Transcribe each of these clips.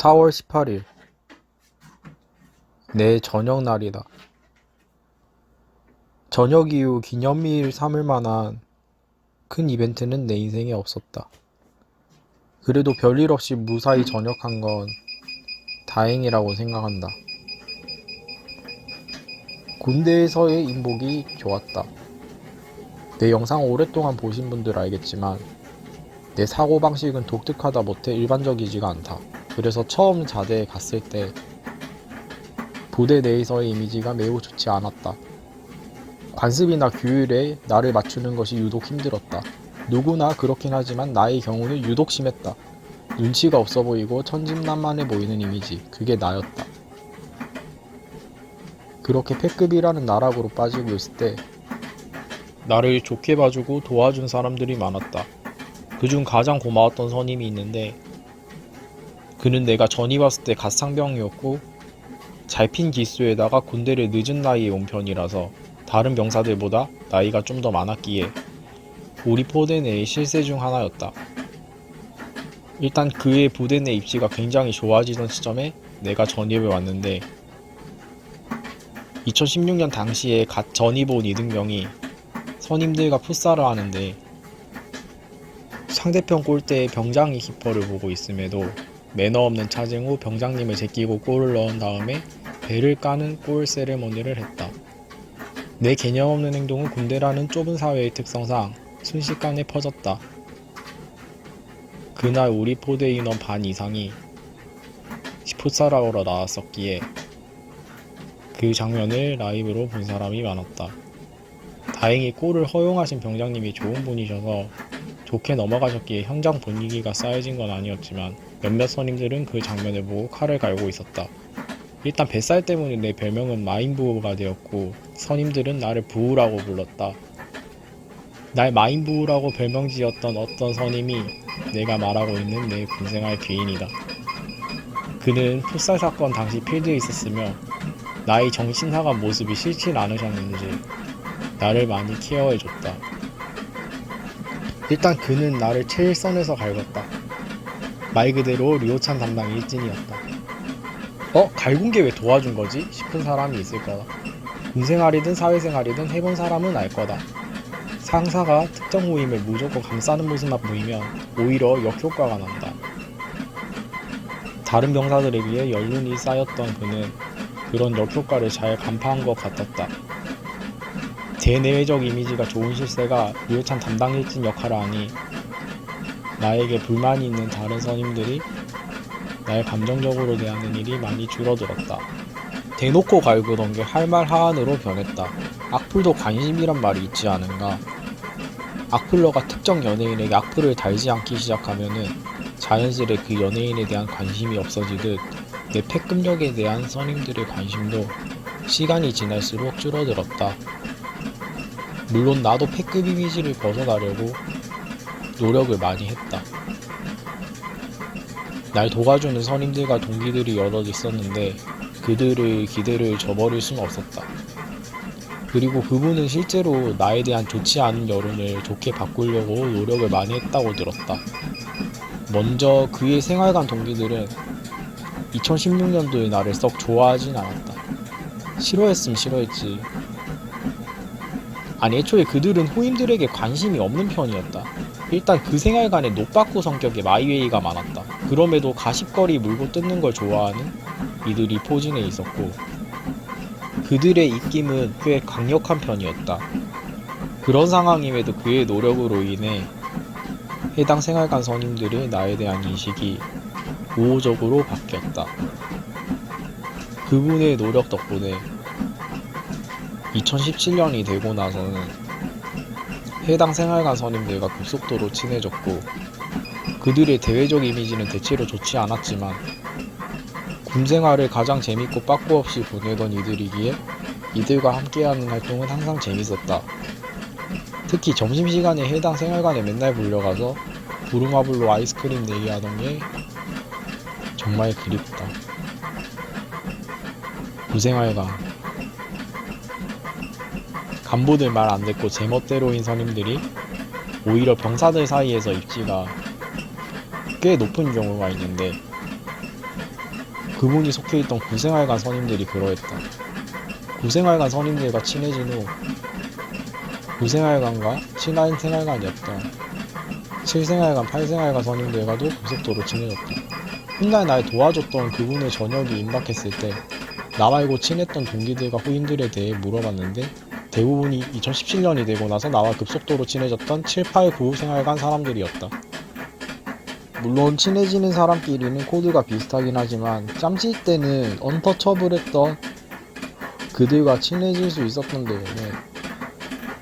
4월 18일 내 저녁 날이다. 저녁 이후 기념일 삼을 만한 큰 이벤트는 내 인생에 없었다. 그래도 별일 없이 무사히 전역한 건 다행이라고 생각한다. 군대에서의 인복이 좋았다. 내 영상 오랫동안 보신 분들 알겠지만 내 사고방식은 독특하다 못해 일반적이지가 않다. 그래서 처음 자대에 갔을 때 부대 내에서의 이미지가 매우 좋지 않았다. 관습이나 규율에 나를 맞추는 것이 유독 힘들었다. 누구나 그렇긴 하지만 나의 경우는 유독 심했다. 눈치가 없어 보이고 천진난만해 보이는 이미지, 그게 나였다. 그렇게 패급이라는 나락으로 빠지고 있을 때 나를 좋게 봐주고 도와준 사람들이 많았다. 그중 가장 고마웠던 선임이 있는데 그는 내가 전입 왔을 때 갓 상병이었고 잘 핀 기수에다가 군대를 늦은 나이에 온 편이라서 다른 병사들보다 나이가 좀 더 많았기에 우리 포대 내의 실세 중 하나였다. 일단 그의 부대 내 입지가 굉장히 좋아지던 시점에 내가 전입을 왔는데 2016년 당시에 갓 전입 온 이등병이 선임들과 풋살을 하는데 상대편 골대에 병장이 키퍼를 보고 있음에도 매너 없는 차징 후 병장님을 제끼고 골을 넣은 다음에 배를 까는 골 세레머니를 했다. 내 개념 없는 행동은 군대라는 좁은 사회의 특성상 순식간에 퍼졌다. 그날 우리 포대 인원 반 이상이 풋살하러 나왔었기에 그 장면을 라이브로 본 사람이 많았다. 다행히 골을 허용하신 병장님이 좋은 분이셔서 좋게 넘어가셨기에 현장 분위기가 쌓여진 건 아니었지만 몇몇 선임들은 그 장면을 보고 칼을 갈고 있었다. 일단 뱃살 때문에 내 별명은 마인부호가 되었고 선임들은 나를 부우라고 불렀다. 날 마인부우라고 별명 지었던 어떤 선임이 내가 말하고 있는 내 군생활 귀인이다. 그는 풋살 사건 당시 필드에 있었으며 나의 정신사간 모습이 싫지 않으셨는지 나를 많이 케어해줬다. 일단 그는 나를 최일선에서 갈궜다. 말 그대로 리오찬 담당 일진이었다. 어? 갈군 게 왜 도와준 거지? 싶은 사람이 있을 거다. 군생활이든 사회생활이든 해본 사람은 알 거다. 상사가 특정 모임을 무조건 감싸는 모습만 보이면 오히려 역효과가 난다. 다른 병사들에 비해 연륜이 쌓였던 그는 그런 역효과를 잘 간파한 것 같았다. 대내외적 이미지가 좋은 실세가 리오찬 담당 일진 역할을 하니 나에게 불만이 있는 다른 선임들이 날 감정적으로 대하는 일이 많이 줄어들었다. 대놓고 갈구던 게 할 말 하안으로 변했다. 악플도 관심이란 말이 있지 않은가. 악플러가 특정 연예인에게 악플을 달지 않기 시작하면은 자연스레 그 연예인에 대한 관심이 없어지듯 내 패급력에 대한 선임들의 관심도 시간이 지날수록 줄어들었다. 물론 나도 패급 이미지를 벗어나려고 노력을 많이 했다. 날 도와주는 선임들과 동기들이 여럿 있었는데 그들의 기대를 저버릴 수는 없었다. 그리고 그분은 실제로 나에 대한 좋지 않은 여론을 좋게 바꾸려고 노력을 많이 했다고 들었다. 먼저 그의 생활관 동기들은 2016년도에 나를 썩 좋아하진 않았다. 싫어했으면 싫어했지. 아니 애초에 그들은 호임들에게 관심이 없는 편이었다. 일단 그 생활관에 노빠꾸 성격의 마이웨이가 많았다. 그럼에도 가십거리 물고 뜯는 걸 좋아하는 이들이 포진해 있었고 그들의 입김은 꽤 강력한 편이었다. 그런 상황임에도 그의 노력으로 인해 해당 생활관 선임들의 나에 대한 인식이 우호적으로 바뀌었다. 그분의 노력 덕분에 2017년이 되고 나서는 해당 생활관 선임들과 급속도로 친해졌고 그들의 대외적 이미지는 대체로 좋지 않았지만 군 생활을 가장 재밌고 빠꾸 없이 보내던 이들이기에 이들과 함께하는 활동은 항상 재밌었다. 특히 점심시간에 해당 생활관에 맨날 불려가서 부루마블로 아이스크림 내기 하던 게 정말 그립다. 부생활관 간부들 말 안 듣고 제멋대로인 선임들이 오히려 병사들 사이에서 입지가 꽤 높은 경우가 있는데 그분이 속해 있던 구생활관 선임들이 그러했다. 구생활관 선임들과 친해진 후 구생활관과 친한 생활관이었다. 7생활관, 8생활관 선임들과도 급속도로 친해졌다. 훗날 날 도와줬던 그분의 저녁이 임박했을 때 나 말고 친했던 동기들과 후임들에 대해 물어봤는데 대부분이 2017년이 되고 나서 나와 급속도로 친해졌던 7, 8, 9 생활관 사람들이었다. 물론 친해지는 사람끼리는 코드가 비슷하긴 하지만 짬칠 때는 언터처블했던 그들과 친해질 수 있었던 데에는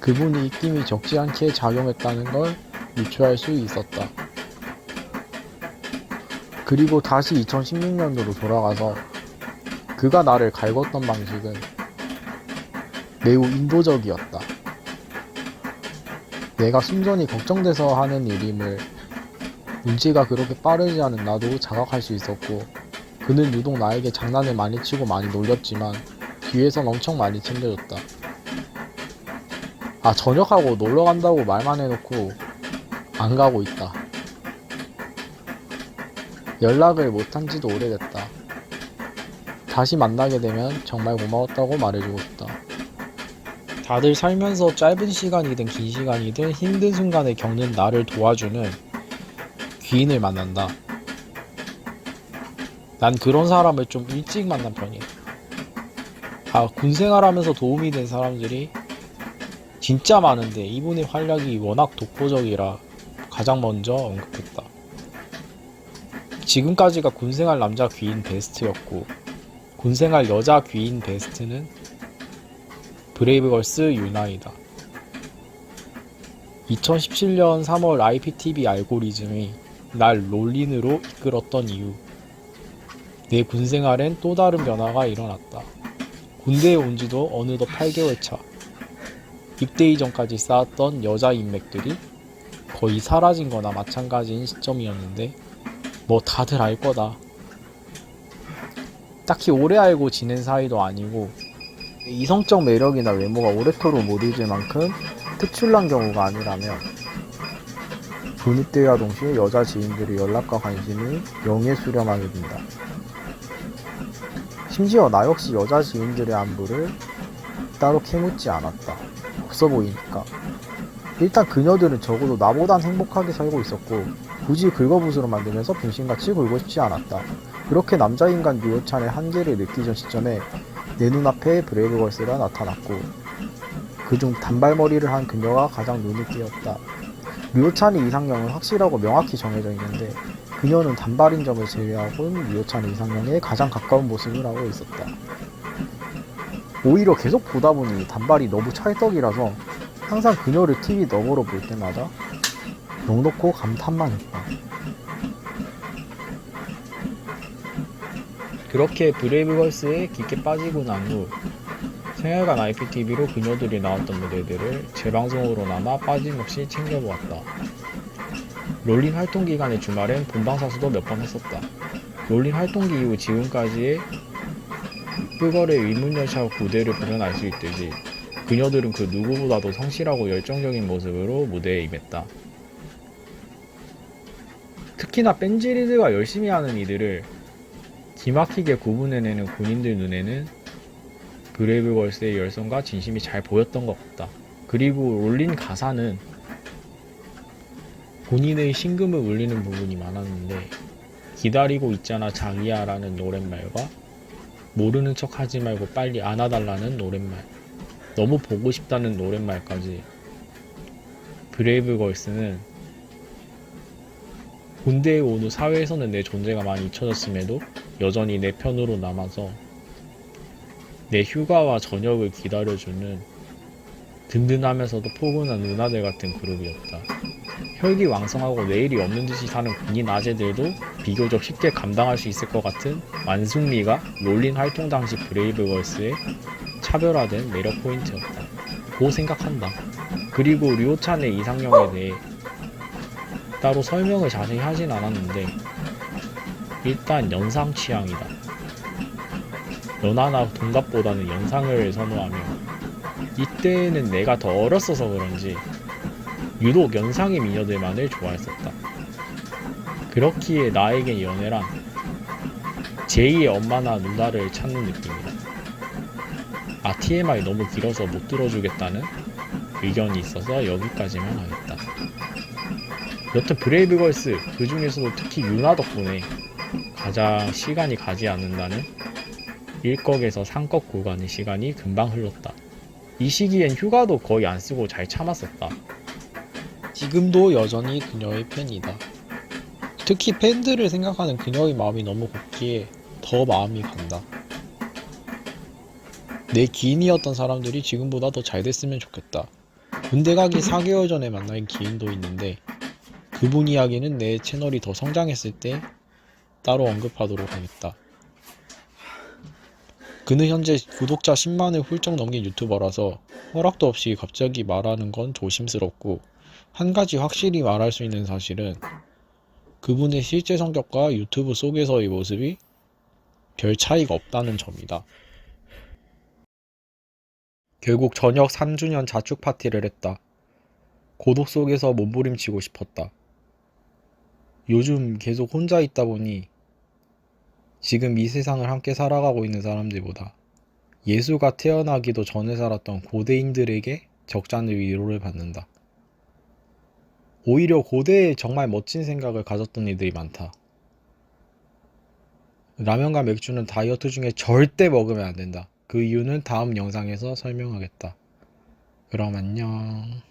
그분이 입김이 적지 않게 작용했다는 걸 유추할 수 있었다. 그리고 다시 2016년으로 돌아가서 그가 나를 갈궜던 방식은 매우 인도적이었다. 내가 순전히 걱정돼서 하는 일임을 눈치가 그렇게 빠르지 않은 나도 자각할 수 있었고 그는 유독 나에게 장난을 많이 치고 많이 놀렸지만 뒤에선 엄청 많이 챙겨줬다. 아 저녁하고 놀러 간다고 말만 해놓고 안 가고 있다. 연락을 못한 지도 오래됐다. 다시 만나게 되면 정말 고마웠다고 말해주고 싶다. 다들 살면서 짧은 시간이든 긴 시간이든 힘든 순간을 겪는 나를 도와주는 귀인을 만난다. 난 그런 사람을 좀 일찍 만난 편이야. 아, 군 생활하면서 도움이 된 사람들이 진짜 많은데 이분의 활약이 워낙 독보적이라 가장 먼저 언급했다. 지금까지가 군생활 남자 귀인 베스트였고 군생활 여자 귀인 베스트는 브레이브걸스 유나이다. 2017년 3월 IPTV 알고리즘이 날 롤린으로 이끌었던 이유. 내 군 생활엔 또 다른 변화가 일어났다. 군대에 온 지도 어느덧 8개월 차. 입대 이전까지 쌓았던 여자 인맥들이 거의 사라진 거나 마찬가지인 시점이었는데, 뭐 다들 알 거다. 딱히 오래 알고 지낸 사이도 아니고, 이성적 매력이나 외모가 못 잊을 만큼 특출난 경우가 아니라면, 군입대와 동시에 여자 지인들의 연락과 관심이 영에 수렴하게 된다. 심지어 나 역시 여자 지인들의 안부를 따로 캐묻지 않았다. 없어 보이니까. 일단 그녀들은 적어도 나보단 행복하게 살고 있었고 굳이 긁어부스로 만들면서 분신같이 굴고 싶지 않았다. 그렇게 남자인간 류호찬의 한계를 느끼던 시점에 내 눈앞에 브레이브걸스가 나타났고 그중 단발머리를 한 그녀가 가장 눈에 띄었다. 류호찬의 이상형은 확실하고 명확히 정해져 있는데 그녀는 단발인 점을 제외하고는 류호찬의 이상형에 가장 가까운 모습을 하고 있었다. 오히려 계속 보다 보니 단발이 너무 찰떡이라서 항상 그녀를 TV 너머로 볼 때마다 넉넉고 감탄만 했다. 그렇게 브레이브걸스에 깊게 빠지고 난 후 생활관 IPTV로 그녀들이 나왔던 무대들을 재방송으로나마 빠짐없이 챙겨보았다. 롤린 활동 기간의 주말엔 본방사수도 몇 번 했었다. 롤린 활동기 이후 지금까지의 끄걸의 위문열차 무대를 보면 알 수 있듯이 그녀들은 그 누구보다도 성실하고 열정적인 모습으로 무대에 임했다. 특히나 뺀지리드가 열심히 하는 이들을 기막히게 구분해내는 군인들 눈에는 브레이브 걸스의 열성과 진심이 잘 보였던 것 같다. 그리고 롤린 가사는 본인의 심금을 울리는 부분이 많았는데 기다리고 있잖아 자기야 라는 노랫말과 모르는 척 하지 말고 빨리 안아달라는 노랫말 너무 보고 싶다는 노랫말까지 브레이브 걸스는 군대에 온 후 사회에서는 내 존재가 많이 잊혀졌음에도 여전히 내 편으로 남아서 내 휴가와 저녁을 기다려주는 든든하면서도 포근한 누나들 같은 그룹이었다. 혈기왕성하고 내일이 없는 듯이 사는 군인 아재들도 비교적 쉽게 감당할 수 있을 것 같은 완숙미가 롤린 활동 당시 브레이브걸스의 차별화된 매력 포인트였다. 고 생각한다. 그리고 류호찬의 이상형에 대해 따로 설명을 자세히 하진 않았는데 일단 연상 취향이다. 연하나 동갑보다는 연상을 선호하며 이때는 내가 더 어렸어서 그런지 유독 연상의 미녀들만을 좋아했었다. 그렇기에 나에게 연애란 제2의 엄마나 누나를 찾는 느낌이다. 아 TMI 너무 길어서 못 들어주겠다는 의견이 있어서 여기까지만 하겠다. 여튼 브레이브걸스 그 중에서도 특히 유나 덕분에 가장 시간이 가지 않는다는 1꺽에서 3꺽 구간의 시간이 금방 흘렀다. 이 시기엔 휴가도 거의 안 쓰고 잘 참았었다. 지금도 여전히 그녀의 팬이다. 특히 팬들을 생각하는 그녀의 마음이 너무 곱기에 더 마음이 간다. 내 기인이었던 사람들이 지금보다 더 잘 됐으면 좋겠다. 군대 가기 4개월 전에 만난 기인도 있는데 그분 이야기는 내 채널이 더 성장했을 때 따로 언급하도록 하겠다. 그는 현재 구독자 10만을 훌쩍 넘긴 유튜버라서 허락도 없이 갑자기 말하는 건 조심스럽고 한 가지 확실히 말할 수 있는 사실은 그분의 실제 성격과 유튜브 속에서의 모습이 별 차이가 없다는 점이다. 결국 저녁 3주년 자축 파티를 했다. 고독 속에서 몸부림치고 싶었다. 요즘 계속 혼자 있다 보니 지금 이 세상을 함께 살아가고 있는 사람들보다 예수가 태어나기도 전에 살았던 고대인들에게 적잖은 위로를 받는다. 오히려 고대에 정말 멋진 생각을 가졌던 이들이 많다. 라면과 맥주는 다이어트 중에 절대 먹으면 안 된다. 그 이유는 다음 영상에서 설명하겠다. 그럼 안녕.